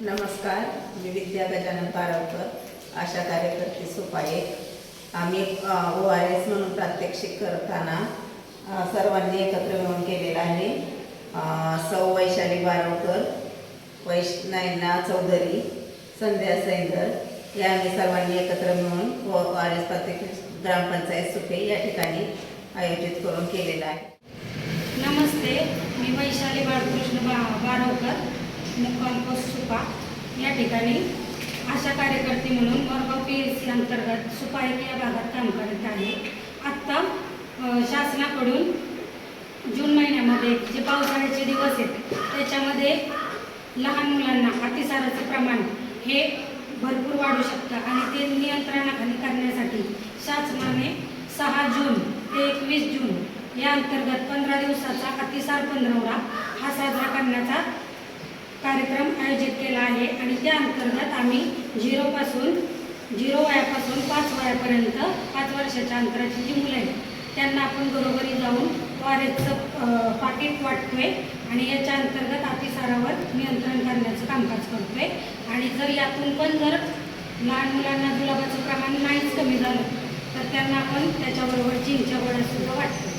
नमस्कार मी विद्या गजानन पारवकर आशा कार्यकर्ते सुपाये. आम्ही ओ आर एस म्हणून प्रात्यक्षिक करताना सर्वांनी एकत्र मिळून केलेलं आहे. सौ वैशाली बारवकर वैश नयना चौधरी संध्या सैंदर. या आम्ही सर्वांनी एकत्र मिळून ओ आर एस प्रात्यक्षिक ग्रामपंचायत सुपे या ठिकाणी आयोजित करून केलेलं आहे. नमस्ते मी वैशाली बाळकृष्ण बा बारवकर. मुक्काम सुपा. या ठिकाणी आशा कार्यकर्ते म्हणून मोरगाव पी एस सी अंतर्गत सुपा एक या भागात काम करत आहे. आत्ता शासनाकडून जून महिन्यामध्ये जे पावसाळ्याचे दिवस आहेत त्याच्यामध्ये लहान मुलांना अतिसाराचं प्रमाण हे भरपूर वाढू शकतं आणि ते नियंत्रणाखाली करण्यासाठी शासनाने सहा जून ते एकवीस जून या अंतर्गत पंधरा दिवसाचा अतिसार पंधरवडा हा साजरा करण्याचा कार्यक्रम आयोजित केला आहे आणि त्या अंतर्गत आम्ही झिरोपासून झिरो वयापासून पाच वयापर्यंत पाच वर्षाच्या अंतराची जी मुलं आहेत त्यांना आपण घरोघरी जाऊन वारेचं पाकिट वाटतोय आणि याच्या अंतर्गत अतिसारावर नियंत्रण करण्याचं कामकाज करतोय. आणि जर यातून पण जर लहान मुलांना जुलाबाचं प्रमाण नाहीच कमी झालं तर त्यांना आपण त्याच्याबरोबर चिंच्या गोळ्यासुद्धा वाटतो